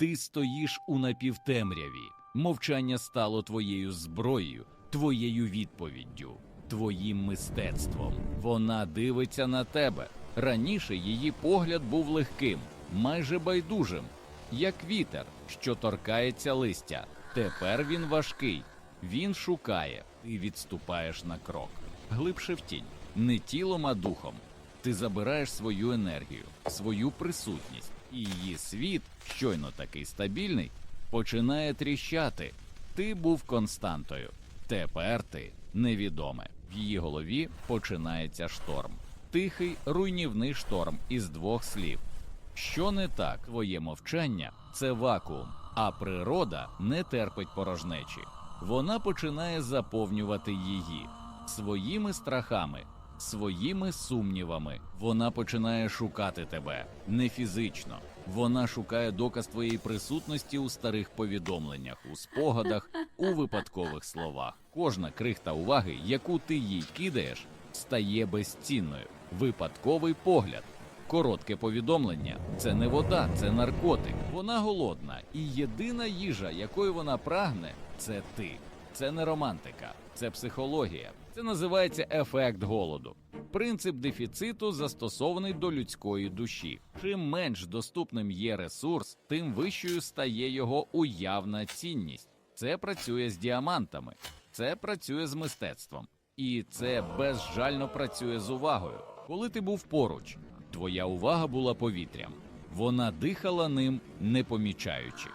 Ти стоїш у напівтемряві. Мовчання стало твоєю зброєю, твоєю відповіддю, твоїм мистецтвом. Вона дивиться на тебе. Раніше її погляд був легким, майже байдужим, як вітер, що торкається листя. Тепер він важкий. Він шукає, ти відступаєш на крок. Глибше в тінь, не тілом, а духом. Ти забираєш свою енергію, свою присутність, і її світ, щойно такий стабільний, починає тріщати. Ти був константою. Тепер ти невідоме. В її голові починається шторм. Тихий руйнівний шторм із двох слів. Що не так, твоє мовчання це вакуум, а природа не терпить порожнечі. Вона починає заповнювати її своїми страхами, своїми сумнівами. Вона починає шукати тебе не фізично. Вона шукає доказ твоєї присутності у старих повідомленнях, у спогадах, у випадкових словах. Кожна крихта уваги, яку ти їй кидаєш, стає безцінною. Випадковий погляд. Коротке повідомлення це не вода, це наркотик. Вона голодна, і єдина їжа, якої вона прагне, це ти. Це не романтика, це психологія. Це називається ефект голоду. Принцип дефіциту застосований до людської душі. Чим менш доступним є ресурс, тим вищою стає його уявна цінність. Це працює з діамантами, це працює з мистецтвом, і це безжально працює з увагою. Коли ти був поруч, твоя увага була повітрям. Вона дихала ним, не помічаючи.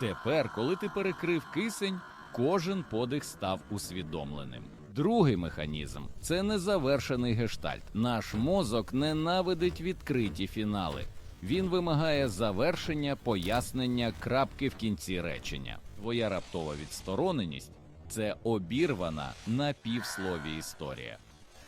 Тепер, коли ти перекрив кисень, кожен подих став усвідомленим. Другий механізм це незавершений гештальт. Наш мозок ненавидить відкриті фінали. Він вимагає завершення, пояснення, крапки в кінці речення. Твоя раптова відстороненість це обірвана на півслові історія.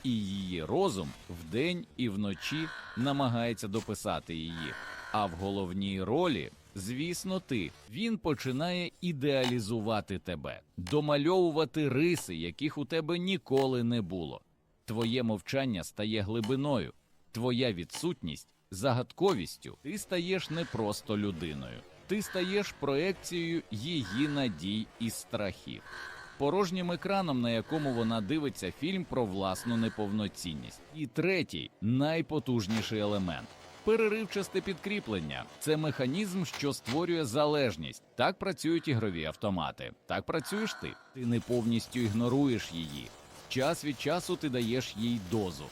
І її розум вдень і вночі намагається дописати її. А в головній ролі, звісно, ти він починає ідеалізувати тебе, домальовувати риси, яких у тебе ніколи не було. Твоє мовчання стає глибиною, твоя відсутність загадковістю. Ти стаєш не просто людиною, ти стаєш проекцією її надій і страхів порожнім екраном, на якому вона дивиться фільм про власну неповноцінність. І третій найпотужніший елемент. Переривчасте підкріплення це механізм, що створює залежність. Так працюють ігрові автомати. Так працюєш ти. Ти не повністю ігноруєш її. Час від часу ти даєш їй дозу.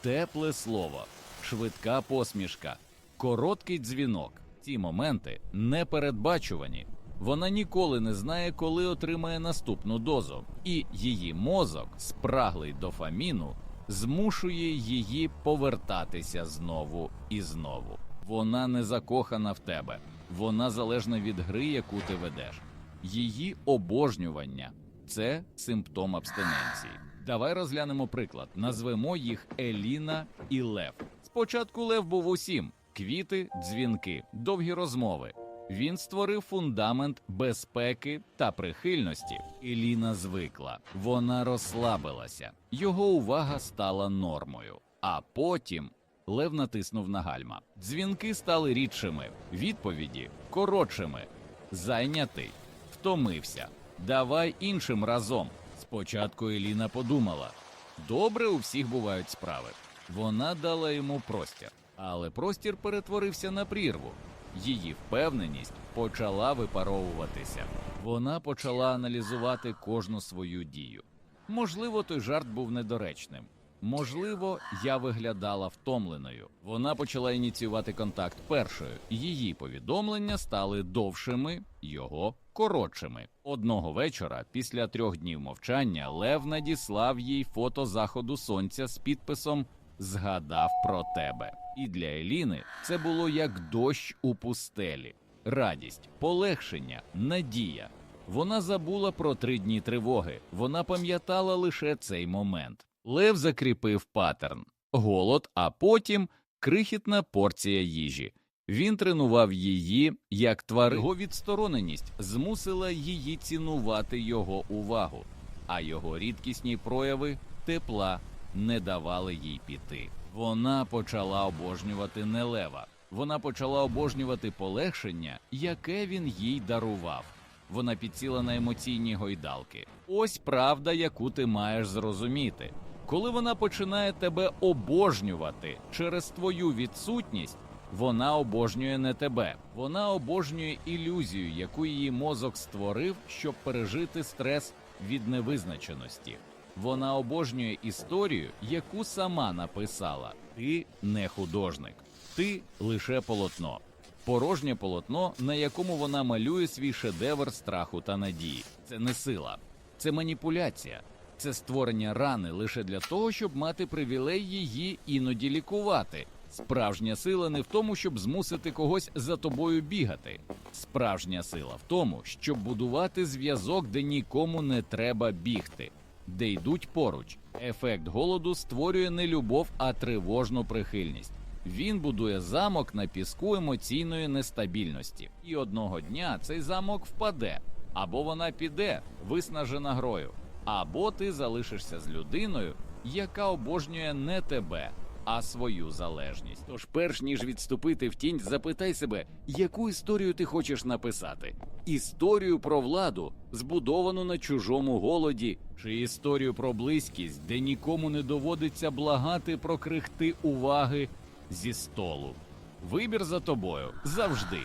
Тепле слово, швидка посмішка, короткий дзвінок. Ці моменти непередбачувані. Вона ніколи не знає, коли отримає наступну дозу, і її мозок, спраглий дофаміну, змушує її повертатися знову і знову. Вона не закохана в тебе, вона залежна від гри, яку ти ведеш. Її обожнювання це симптом абстиненції. Давай розглянемо приклад. Назвемо їх Еліна і Лев. Спочатку Лев був усім: квіти, дзвінки, довгі розмови. Він створив фундамент безпеки та прихильності. Еліна звикла, вона розслабилася, його увага стала нормою. А потім Лев натиснув на гальма. Дзвінки стали рідшими, відповіді коротшими. Зайнятий, втомився. Давай іншим разом. Спочатку Еліна подумала: добре, у всіх бувають справи. Вона дала йому простір, але простір перетворився на прірву. Її впевненість почала випаровуватися. Вона почала аналізувати кожну свою дію. Можливо, той жарт був недоречним. Можливо, я виглядала втомленою. Вона почала ініціювати контакт першою. Її повідомлення стали довшими, його коротшими. Одного вечора, після трьох днів мовчання, Лев надіслав їй фото заходу сонця з підписом Згадав про тебе. І для Еліни це було як дощ у пустелі, радість, полегшення, надія. Вона забула про три дні тривоги. Вона пам'ятала лише цей момент. Лев закріпив паттерн, голод, а потім крихітна порція їжі. Він тренував її як тварин. Його відстороненість змусила її цінувати його увагу, а його рідкісні прояви тепла не давали їй піти. Вона почала обожнювати не лева, Вона почала обожнювати полегшення, яке він їй дарував. Вона підсіла на емоційні гойдалки. Ось правда, яку ти маєш зрозуміти. Коли вона починає тебе обожнювати через твою відсутність, вона обожнює не тебе. Вона обожнює ілюзію, яку її мозок створив, щоб пережити стрес від невизначеності. Вона обожнює історію, яку сама написала. Ти не художник, ти лише полотно. Порожнє полотно, на якому вона малює свій шедевр страху та надії. Це не сила, це маніпуляція, це створення рани лише для того, щоб мати привілей її іноді лікувати. Справжня сила не в тому, щоб змусити когось за тобою бігати. Справжня сила в тому, щоб будувати зв'язок, де нікому не треба бігти, де йдуть поруч. Ефект голоду створює не любов, а тривожну прихильність. Він будує замок на піску емоційної нестабільності, і одного дня цей замок впаде, або вона піде, виснажена грою, або ти залишишся з людиною, яка обожнює не тебе, а свою залежність. Тож, перш ніж відступити в тінь, запитай себе, яку історію ти хочеш написати: історію про владу, збудовану на чужому голоді, чи історію про близькість, де нікому не доводиться благати про крихти уваги зі столу. Вибір за тобою завжди.